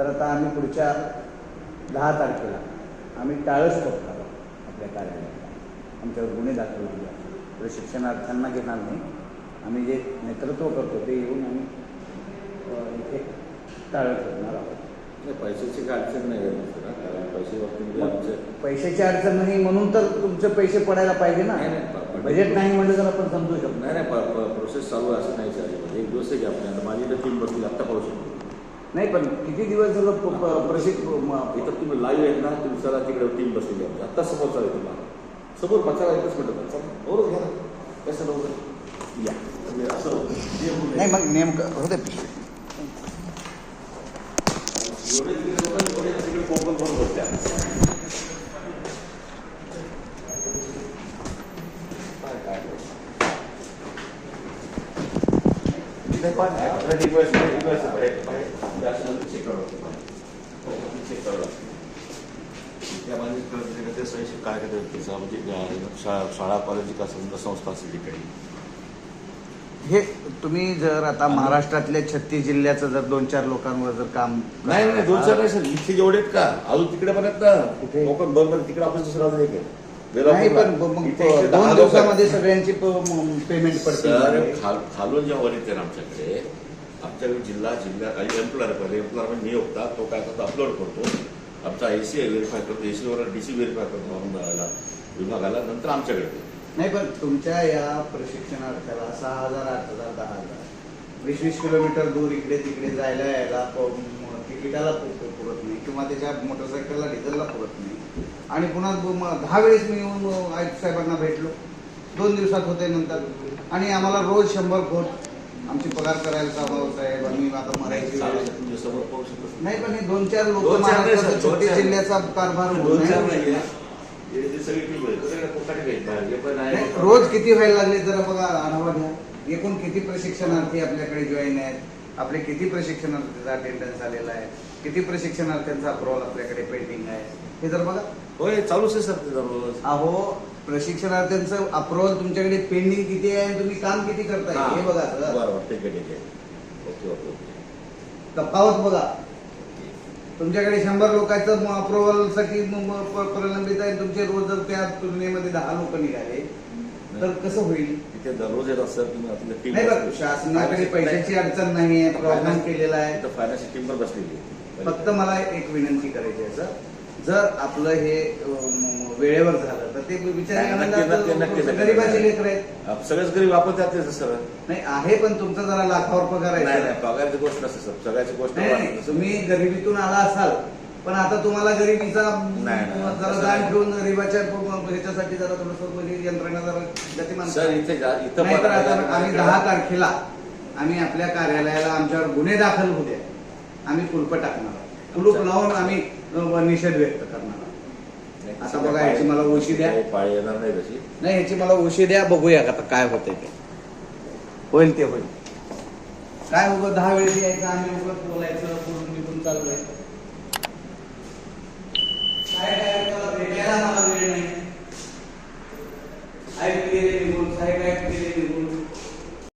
तर आता आम्ही पुढच्या दहा तारखेला आम्ही टाळस करतो आपल्या कार्यालयात. आमच्यावर गुन्हे दाखल होईल प्रशिक्षणार्थ्यांना घेणार नाही. आम्ही जे नेतृत्व करतो ते येऊन आम्ही इथे टाळस करणार आहोत. पैशाची काय अडचण नाही कारण पैसे आमचे पैशाची अडचण नाही म्हणून तर तुमचे पैसे पडायला पाहिजे ना. बजेट नाही म्हणलं तर आपण समजू शकतो. नाही नाही प्रोसेस चालू आहे असं नाही एक दिवस घ्या माझी तर तीन बसतील आत्ता पाहू शकतो. नाही पण किती दिवस झालं प- प- प्रशिक म- इथं तुम्ही लाईव्ह आहेत ना तुम्ही चला तिकडे तीन बसलेली आमची आत्ता समोर चालेल तुम्हाला. समोर पचाला एकच मिनिट चला बरोबर घ्या. कसं नव्हतं या. तुम्ही असं जे म्हणून- नाही मग नेमकं होते एवढे तिकडे लोकं थोडे तिकडे कोकण भरून बसत्या काय काय check check काय म्हणजे शाळा शाळा कॉलेज का संस्था असेल तिकडे हे तुम्ही जर आता महाराष्ट्रातल्या छत्तीस जिल्ह्याचं जर दोन चार लोकांवर जर काम नाही नाही दोन चार नाही सर. इथे जेवढे आहेत का? अजून तिकडे पण आहेत ना. कुठे? कोकण बरोबर तिकडे आपण दुसरं अजून एक आहे नाही. पण मग दोन दिवसामध्ये. सगळ्यांची पेमेंट सर पडते खाल खालून जेव्हा वर येते आमच्याकडे आमच्याकडे जिल्हा जिल्हा काही एम्प्लॉयर पहिले एम्प्लॉयर म्हणजे नियोक्ता तो काय करतो अपलोड करतो आमचा एसी व्हेरीफाय करतो एसी वर डीसी व्हेरीफाय करतो विभागाला नंतर आमच्याकडे. नाही पण तुमच्या या प्रशिक्षणार्थ्याला सहा हजार आठ हजार दहा हजार वीस वीस किलोमीटर दूर इकडे तिकडे जायला यायला तिकिटाला पुरत नाही किंवा त्याच्या मोटरसायकलला डिझेलला पुरत नाही आणि पुन्हा दहा वेळेस मी येऊन आयुक्त साहेबांना भेटलो दोन दिवसात होते नंतर. आणि आम्हाला रोज शंभर कोट आमची पगार करायला साहेब साहेब. आम्ही आता मरायची नाही पण हे दोन चार लोक महाराष्ट्राचा चार. जिल्ह्याचा कारभार रोज किती व्हायला लागले जरा बघा आढावा घ्या. एकूण किती प्रशिक्षणार्थी आपल्याकडे जॉईन आहेत? आपले किती प्रशिक्षणार्थीचा अटेंडन्स आलेला आहे? किती प्रशिक्षणार्थ्यांचा अप्रुव्हल आपल्याकडे पेंडिंग आहे? हे जर बघा. होय चालूच आहे सर अहो प्रशिक्षणार्थ्यांचं अप्रुव्हल तुमच्याकडे पेंडिंग किती आहे आणि तुम्ही काम किती करताय? हा. हे बघा सर. बरोबर ठीक आहे ठीक आहे. Okay okay okay. तफावत बघा. तुमच्याकडे शंभर लोकांचं अप्रुव्हलसाठी म- म- प- प्रलंबित आहे. तुमचे रोज जर त्या तुलनेमध्ये दहा लोक निघाले तर कसं होईल? तिथे दररोज येतात सर तुम्ही आपल्या टीम नाही शासनाकडे पैशाची अडचण नाही आहे प्रॉब्लेम केलेला आहे. फायनान्शियल टीम पण बसलेली आहे. फक्त मला एक विनंती करायची आहे सर. जर आपलं हे वेळेवर झालं तर ते नक्की. गरिबाचे लेकर आहेत. सगळेच गरीब वापरतात ते सर. नाही आहे पण तुमचा जरा लाखावर पगार आहे नाही पगारची गोष्ट नसते सर. सगळ्याची गोष्ट नाही तुम्ही गरिबीतून आला असाल पण आता तुम्हाला गरिबीचा जरा जाण. ठेवून गरिबाच्या ह्याच्यासाठी जरा थोडस म्हणजे यंत्रणा जरा गतिमान सर इथे आम्ही दहा तारखेला आम्ही आपल्या कार्यालयाला आमच्यावर गुन्हे दाखल होऊ द्या. आम्ही कुलप टाकणार आहोत. कुलूप लावून आम्ही निषेध व्यक्त करणार आता बघा, याची मला ओशी द्या. काही पाळी येणार नाही तशी. नाही ह्याची मला उशी द्या बघूया आता काय होतंय ते. होईल ते होईल. काय उगं दहा वेळेस यायचं आम्ही उगं बोलायचं बोलून निघून चाललोय.